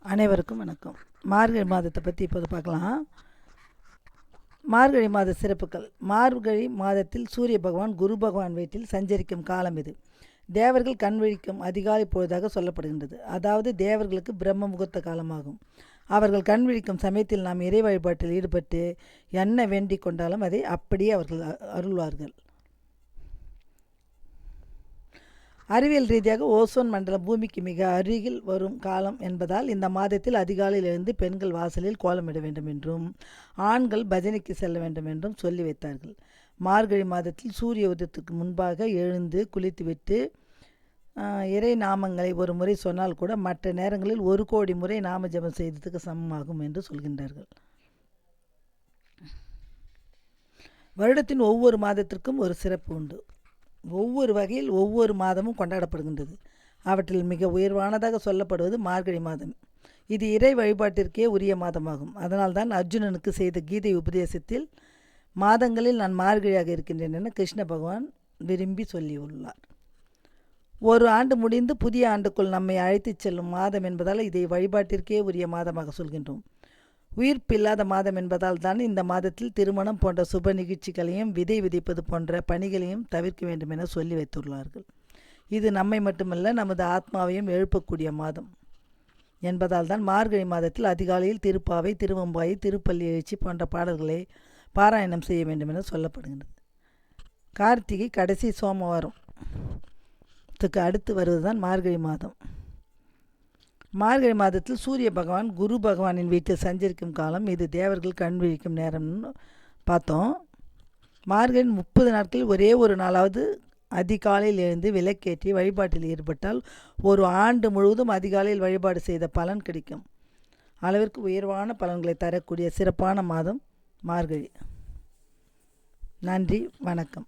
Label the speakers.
Speaker 1: அனைவருக்கும் வணக்கம். மார்கழி மாதத்தை பற்றி இப்போது பார்க்கலாம். மார்கழி மாத சிறப்புகள். மார்கழி மாதத்தில் சூரிய பகவான் குரு பகவான் வீட்டில் சஞ்சரிக்கும் காலம் இது. தேவர்கள் கண் விழிக்கும் அதிகாலை பொழுதாக சொல்லப்படுகின்றது. அதாவது தேவர்களுக்கு பிரம்ம முகூர்த்த காலமாகும். அவர்கள் கண் விழிக்கும் சமயத்தில் நாம் இறை வழிபாட்டில் ஈடுபட்டு என்ன வேண்டிக் கொண்டாலும் அதை அப்படியே அவர்கள் அ- அருள்வார்கள். அறிவியல் ரீதியாக ஓசோன் மண்டலம் பூமிக்கு மிக அருகில் வரும் காலம் என்பதால் இந்த மாதத்தில் அதிகாலையில் எழுந்து பெண்கள் வாசலில் கோலமிட வேண்டும் என்றும் ஆண்கள் பஜனைக்கு செல்ல வேண்டும் என்றும் சொல்லி வைத்தார்கள். மார்கழி மாதத்தில் சூரிய உதயத்துக்கு முன்பாக எழுந்து குளித்துவிட்டு இறை நாமங்களை ஒரு முறை சொன்னால் கூட மற்ற நேரங்களில் ஒரு கோடி முறை நாம ஜெபம் செய்ததுக்கு சமமாகும் என்று சொல்கின்றார்கள். வருடத்தின் ஒவ்வொரு மாதத்திற்கும் ஒரு சிறப்பு உண்டு. ஒவ்வொரு வகையில் ஒவ்வொரு மாதமும் கொண்டாடப்படுகின்றது. அவற்றில் மிக உயர்வானதாக சொல்லப்படுவது மார்கழி மாதம். இது இறை வழிபாட்டிற்கே உரிய மாதமாகும். அதனால்தான் அர்ஜுனனுக்கு செய்த கீதை உபதேசத்தில் மாதங்களில் நான் மார்கழியாக இருக்கின்றேன் என கிருஷ்ண பகவான் விரும்பி சொல்லியுள்ளார். ஒரு ஆண்டு முடிந்து புதிய ஆண்டுக்குள் நம்மை அழைத்துச் செல்லும் மாதம் என்பதால் இதை வழிபாட்டிற்கே உரிய மாதமாக சொல்கின்றோம். உயிர்ப்பில்லாத மாதம் என்பதால் தான் இந்த மாதத்தில் திருமணம் போன்ற சுப நிகழ்ச்சிகளையும் விதை விதைப்பது போன்ற பணிகளையும் தவிர்க்க வேண்டும் என சொல்லி வைத்துள்ளார்கள். இது நம்மை மட்டுமல்ல நமது ஆத்மாவையும் எழுப்பக்கூடிய மாதம் என்பதால் தான் மார்கழி மாதத்தில் அதிகாலையில் திருப்பாவை திருவம்பாய் திருப்பள்ளி எழுச்சி போன்ற பாடல்களை பாராயணம் செய்ய வேண்டும் என சொல்லப்படுகிறது கார்த்திகை கடைசி சோமவாரம் அடுத்து அடுத்து வருவதுதான் மார்கழி மாதம். மார்கழி மாதத்தில் சூரிய பகவான் குரு பகவானின் வீட்டில் சஞ்சரிக்கும் காலம் இது. தேவர்கள் கண் விழிக்கும் நேரம்னு பார்த்தோம். மார்கழி முப்பது நாட்கள் ஒரே ஒரு நாளாவது அதிகாலையில் எழுந்து விளக்கேற்றி வழிபாட்டில் ஈடுபட்டால் ஒரு ஆண்டு முழுவதும் அதிகாலையில் வழிபாடு செய்த பலன் கிடைக்கும். அளவிற்கு உயர்வான பலன்களை தரக்கூடிய சிறப்பான மாதம் மார்கழி. நன்றி வணக்கம்.